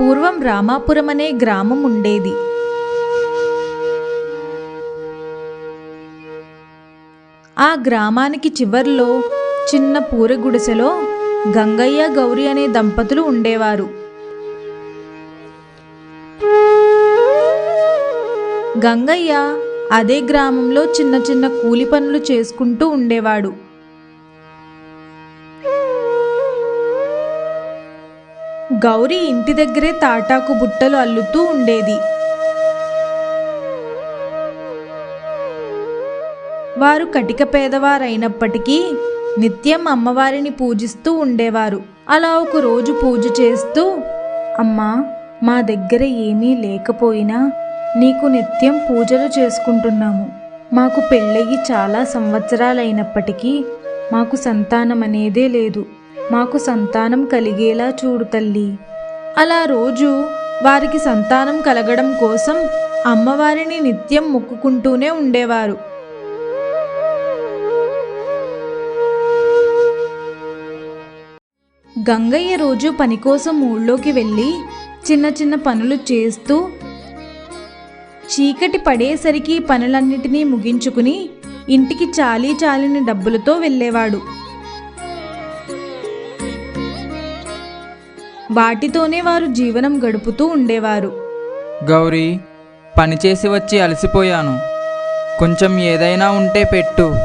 పూర్వం రామాపురం అనే గ్రామం ఉండేది. ఆ గ్రామానికి చివర్లో చిన్న పూర గుడిసెలో గంగయ్య గౌరీ అనే దంపతులు ఉండేవారు. గంగయ్య అదే గ్రామంలో చిన్న చిన్న కూలి పనులు చేసుకుంటూ ఉండేవాడు. గౌరీ ఇంటి దగ్గరే తాటాకు బుట్టలు అల్లుతూ ఉండేది. వారు కటిక పేదవారైనప్పటికీ నిత్యం అమ్మవారిని పూజిస్తూ ఉండేవారు. అలా ఒక రోజు పూజ చేస్తూ అమ్మా మా దగ్గర ఏమీ లేకపోయినా నీకు నిత్యం పూజలు చేసుకుంటున్నాము. మాకు పెళ్ళయి చాలా సంవత్సరాలైనప్పటికీ మాకు సంతానం అనేదే లేదు. మాకు సంతానం కలిగేలా చూడు తల్లి. అలా రోజు వారికి సంతానం కలగడం కోసం అమ్మవారిని నిత్యం మొక్కుకుంటూనే ఉండేవారు. గంగయ్య రోజు పని కోసం ఊళ్ళోకి వెళ్ళి చిన్న చిన్న పనులు చేస్తూ చీకటి పడేసరికి పనులన్నిటినీ ముగించుకుని ఇంటికి చాలీ చాలిన డబ్బులతో వెళ్ళేవాడు. వాటితోనే వారు జీవనం గడుపుతూ ఉండేవారు. గౌరీ పనిచేసి వచ్చి అలసిపోయాను. కొంచెం ఏదైనా ఉంటే పెట్టు.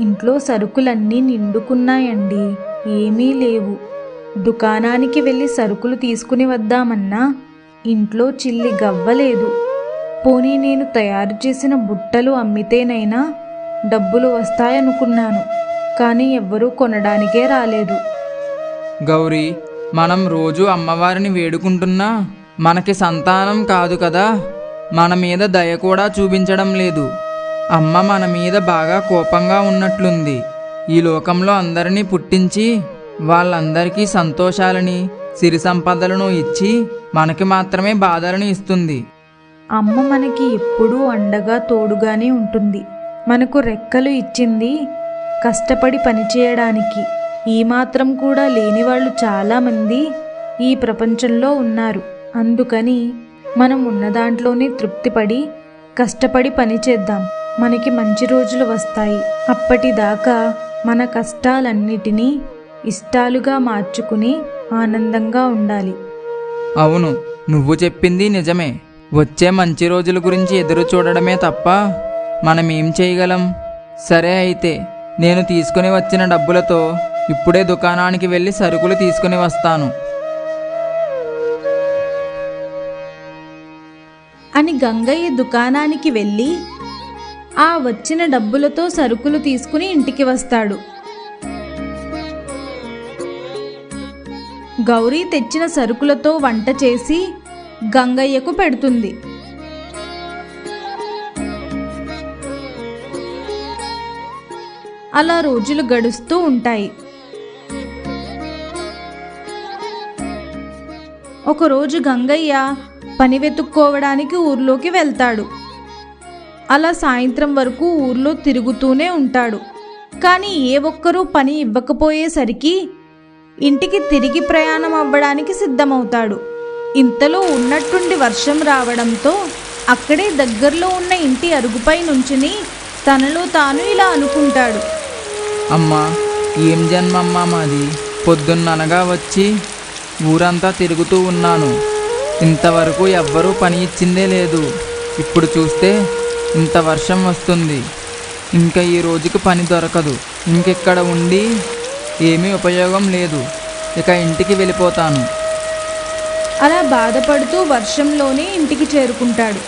ఇంట్లో సరుకులన్నీ నిండుకున్నాయండి ఏమీ లేవు. దుకాణానికి వెళ్ళి సరుకులు తీసుకుని వద్దామన్నా ఇంట్లో చిల్లి గవ్వలేదు. పోనీ నేను తయారు చేసిన బుట్టలు అమ్మితేనైనా డబ్బులు వస్తాయనుకున్నాను కానీ ఎవ్వరూ కొనడానికే రాలేదు. గౌరీ మనం రోజు అమ్మవారిని వేడుకుంటున్నా మనకి సంతానం కాదు కదా. మన మీద దయ కూడా చూపించడం లేదు. అమ్మ మన మీద బాగా కోపంగా ఉన్నట్లుంది. ఈ లోకంలో అందరినీ పుట్టించి వాళ్ళందరికీ సంతోషాలని సిరి సంపదలను ఇచ్చి మనకి మాత్రమే బాధలను ఇస్తుంది. అమ్మ మనకి ఎప్పుడూ అండగా తోడుగానే ఉంటుంది. మనకు రెక్కలు ఇచ్చింది కష్టపడి పనిచేయడానికి. ఈ మాత్రం కూడా లేని వాళ్ళు చాలామంది ఈ ప్రపంచంలో ఉన్నారు. అందుకని మనం ఉన్న దాంట్లోనే తృప్తిపడి కష్టపడి పనిచేద్దాం మనకి మంచి రోజులు వస్తాయి. అప్పటిదాకా మన కష్టాలన్నిటినీ ఇష్టాలుగా మార్చుకుని ఆనందంగా ఉండాలి. అవును నువ్వు చెప్పింది నిజమే. వచ్చే మంచి రోజుల గురించి ఎదురు చూడడమే తప్ప మనం ఏం చేయగలం? సరే అయితే నేను తీసుకుని వచ్చిన డబ్బులతో ఇప్పుడే దుకాణానికి వెళ్ళి సరుకులు తీసుకుని వస్తాను. అని గంగయ్య దుకాణానికి వెళ్ళి ఆ వచ్చిన డబ్బులతో సరుకులు తీసుకుని ఇంటికి వస్తాడు. గౌరీ తెచ్చిన సరుకులతో వంట చేసి గంగయ్యకు పెడుతుంది. అలా రోజులు గడుస్తూ ఉంటాయి. ఒకరోజు గంగయ్య పని వెతుక్కోవడానికి ఊర్లోకి వెళ్తాడు. అలా సాయంత్రం వరకు ఊర్లో తిరుగుతూనే ఉంటాడు. కానీ ఏ ఒక్కరూ పని ఇవ్వకపోయేసరికి ఇంటికి తిరిగి ప్రయాణం అవ్వడానికి సిద్ధమవుతాడు. ఇంతలో ఉన్నట్టుండి వర్షం రావడంతో అక్కడే దగ్గరలో ఉన్న ఇంటి అరుగుపై నుంచుని తనలో తాను ఇలా అనుకుంటాడు. అమ్మా ఏం జన్మమ్మా మాది? పొద్దున్ననగా వచ్చి ఊరంతా తిరుగుతూ ఉన్నాను. ఇంతవరకు ఎవ్వరూ పని ఇచ్చిందే లేదు. ఇప్పుడు చూస్తే ఇంత వర్షం వస్తుంది. ఇంకా ఈ రోజుకి పని దొరకదు. ఇంకెక్కడ ఉండి ఏమీ ఉపయోగం లేదు. ఇక ఇంటికి వెళ్ళిపోతాను. అలా బాధపడుతూ వర్షంలోనే ఇంటికి చేరుకుంటాడు.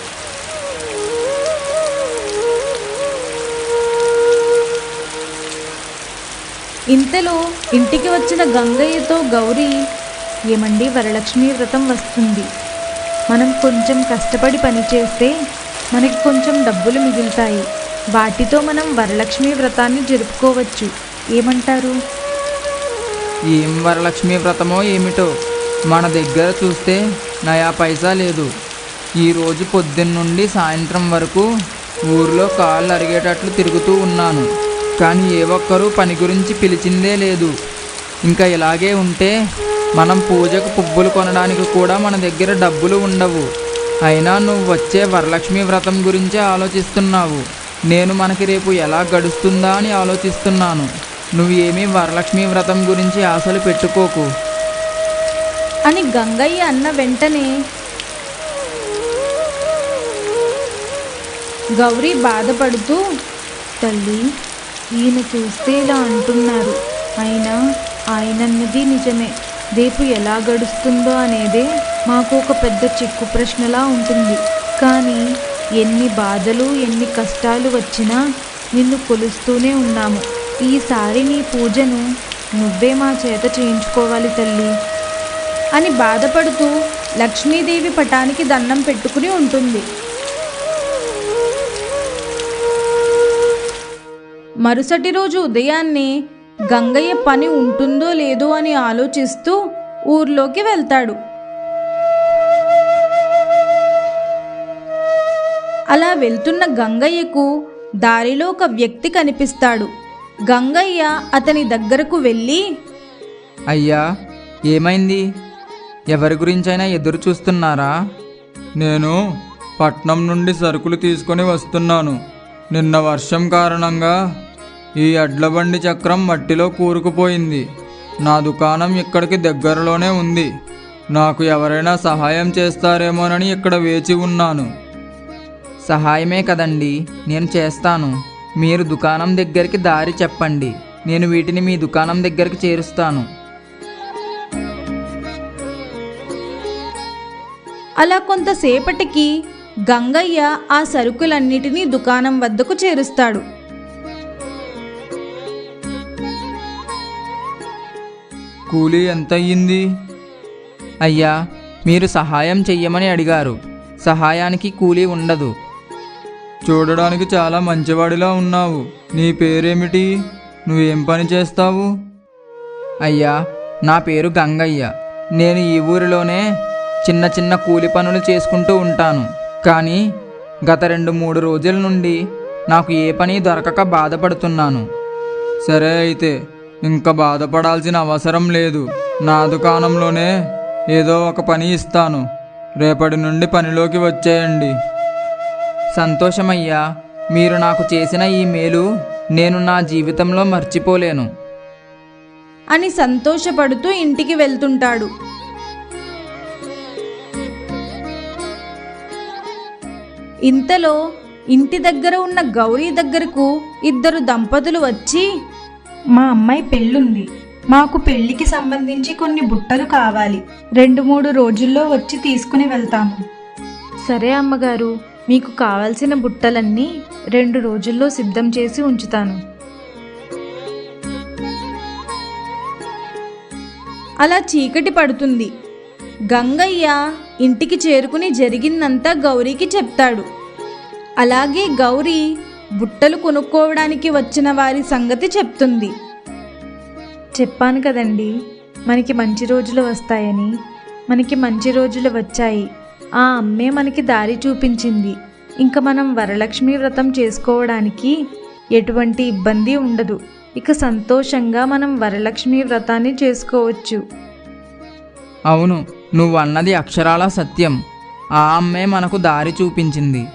ఇంతలో ఇంటికి వచ్చిన గంగయ్యతో గౌరీ ఏమండి? వరలక్ష్మి వ్రతం వస్తుంది. మనం కొంచెం కష్టపడి పని చేస్తే మనకి కొంచెం డబ్బులు మిగులుతాయి. వాటితో మనం వరలక్ష్మి వ్రతాన్ని జరుపుకోవచ్చు. ఏమంటారు? ఏం వరలక్ష్మి వ్రతమో ఏమిటో మన దగ్గర చూస్తే నయా పైసా లేదు. ఈరోజు పొద్దున్నుండి సాయంత్రం వరకు ఊర్లో కాళ్ళు అరిగేటట్లు తిరుగుతూ ఉన్నాను. కానీ ఏ ఒక్కరూ పని గురించి పిలిచిందే లేదు. ఇంకా ఇలాగే ఉంటే మనం పూజకు పువ్వులు కొనడానికి కూడా మన దగ్గర డబ్బులు ఉండవు. అయినా నువ్వు వచ్చే వరలక్ష్మి వ్రతం గురించే ఆలోచిస్తున్నావు. నేను మనకి రేపు ఎలా గడుస్తుందా అని ఆలోచిస్తున్నాను. నువ్వేమీ వరలక్ష్మి వ్రతం గురించి ఆశలు పెట్టుకోకు. అని గంగయ్య అన్న వెంటనే గౌరీ బాధపడుతూ తల్లి ఈయన చూస్తే ఇలా అంటున్నారు. అయినా ఆయనన్నది నిజమే. రేపు ఎలా గడుస్తుందో అనేదే మాకు ఒక పెద్ద చిక్కు ప్రశ్నలా ఉంటుంది. కానీ ఎన్ని బాధలు ఎన్ని కష్టాలు వచ్చినా నిన్ను కొలుస్తూనే ఉన్నాము. ఈసారి నీ పూజను నువ్వే మా చేత చేయించుకోవాలి తల్లి. అని బాధపడుతూ లక్ష్మీదేవి పటానికి దండం పెట్టుకుని ఉంటుంది. మరుసటి రోజు ఉదయాన్నే గంగయ్య పని ఉంటుందో లేదో అని ఆలోచిస్తూ ఊర్లోకి వెళ్తాడు. అలా వెళ్తున్న గంగయ్యకు దారిలో ఒక వ్యక్తి కనిపిస్తాడు. గంగయ్య అతని దగ్గరకు వెళ్ళి అయ్యా ఏమైంది? ఎవరి గురించైనా ఎదురు చూస్తున్నారా? నేను పట్నం నుండి సరుకులు తీసుకొని వస్తున్నాను. నిన్న వర్షం కారణంగా ఈ అడ్ల బండి చక్రం మట్టిలో కూరుకుపోయింది. నా దుకాణం ఇక్కడికి దగ్గరలోనే ఉంది. నాకు ఎవరైనా సహాయం చేస్తారేమోనని ఇక్కడ వేచి ఉన్నాను. సహాయమే కదండి నేను చేస్తాను. మీరు దుకాణం దగ్గరికి దారి చెప్పండి. నేను వీటిని మీ దుకాణం దగ్గరికి చేరుస్తాను. అలా కొంతసేపటికి గంగయ్య ఆ సరుకులన్నిటినీ దుకాణం వద్దకు చేరుస్తాడు. కూలీ ఎంత అయ్యింది అయ్యా మీరు సహాయం చెయ్యమని అడిగారు. సహాయానికి కూలీ ఉండదు. చూడడానికి చాలా మంచివాడిలా ఉన్నావు. నీ పేరేమిటి? నువ్వేం పని చేస్తావు? అయ్యా నా పేరు గంగయ్య. నేను ఈ ఊరిలోనే చిన్న చిన్న కూలి పనులు చేసుకుంటూ ఉంటాను. కానీ గత రెండు మూడు రోజుల నుండి నాకు ఏ పని దొరకక బాధపడుతున్నాను. సరే అయితే ఇంకా బాధపడాల్సిన అవసరం లేదు. నా దుకాణంలోనే ఏదో ఒక పని ఇస్తాను. రేపటి నుండి పనిలోకి వచ్చేయండి. సంతోషమయ్యా మీరు నాకు చేసిన ఈ మేలు నేను నా జీవితంలో మర్చిపోలేను. అని సంతోషపడుతూ ఇంటికి వెళ్తుంటాడు. ఇంతలో ఇంటి దగ్గర ఉన్న గౌరీ దగ్గరకు ఇద్దరు దంపతులు వచ్చి మా అమ్మాయి పెళ్ళుంది. మాకు పెళ్ళికి సంబంధించి కొన్ని బుట్టలు కావాలి. రెండు మూడు రోజుల్లో వచ్చి తీసుకుని వెళ్తాము. సరే అమ్మగారు మీకు కావలసిన బుట్టలన్నీ రెండు రోజుల్లో సిద్ధం చేసి ఉంచుతాను. అలా చీకటి పడుతుంది. గంగయ్య ఇంటికి చేరుకుని జరిగిందంతా గౌరీకి చెప్తాడు. అలాగే గౌరీ బుట్టలు కొనుక్కోవడానికి వచ్చిన వారి సంగతి చెప్తుంది. చెప్పాను కదండి మనకి మంచి రోజులు వస్తాయని. మనకి మంచి రోజులు వచ్చాయి. ఆ అమ్మే మనకి దారి చూపించింది. ఇంకా మనం వరలక్ష్మి వ్రతం చేసుకోవడానికి ఎటువంటి ఇబ్బంది ఉండదు. ఇక సంతోషంగా మనం వరలక్ష్మి వ్రతాన్ని చేసుకోవచ్చు. అవును నువ్వు అన్నది అక్షరాల సత్యం. ఆ అమ్మే మనకు దారి చూపించింది.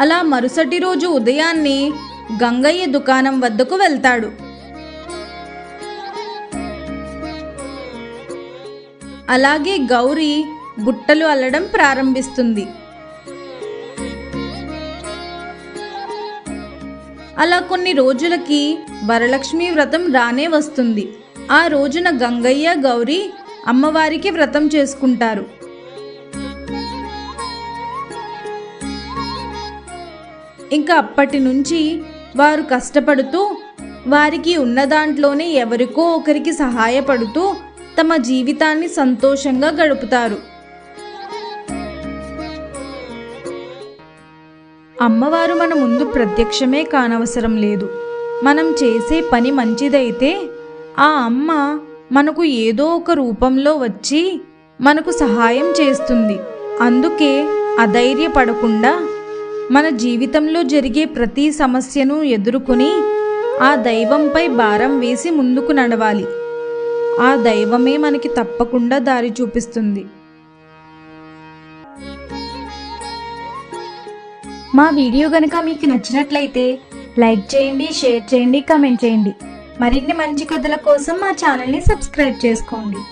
అలా మరుసటి రోజు ఉదయాన్నే గంగయ్య దుకాణం వద్దకు వెళ్తాడు. అలాగే గౌరీ బుట్టలు అల్లడం ప్రారంభిస్తుంది. అలా కొన్ని రోజులకి వరలక్ష్మి వ్రతం రానే వస్తుంది. ఆ రోజున గంగయ్య గౌరీ అమ్మవారికి వ్రతం చేసుకుంటారు. ఇంకా అప్పటి నుంచి వారు కష్టపడుతూ వారికి ఉన్న దాంట్లోనే ఎవరికో ఒకరికి సహాయపడుతూ తమ జీవితాన్ని సంతోషంగా గడుపుతారు. అమ్మవారు మన ముందు ప్రత్యక్షమే కానవసరం లేదు. మనం చేసే పని మంచిదైతే ఆ అమ్మ మనకు ఏదో ఒక రూపంలో వచ్చి మనకు సహాయం చేస్తుంది. అందుకే అధైర్యపడకుండా మన జీవితంలో జరిగే ప్రతి సమస్యను ఎదుర్కొని ఆ దైవంపై భారం వేసి ముందుకు నడవాలి. ఆ దైవమే మనకి తప్పకుండా దారి చూపిస్తుంది. మా వీడియో కనుక మీకు నచ్చినట్లయితే లైక్ చేయండి షేర్ చేయండి కమెంట్ చేయండి. మరిన్ని మంచి కథల కోసం మా ఛానల్ని సబ్స్క్రైబ్ చేసుకోండి.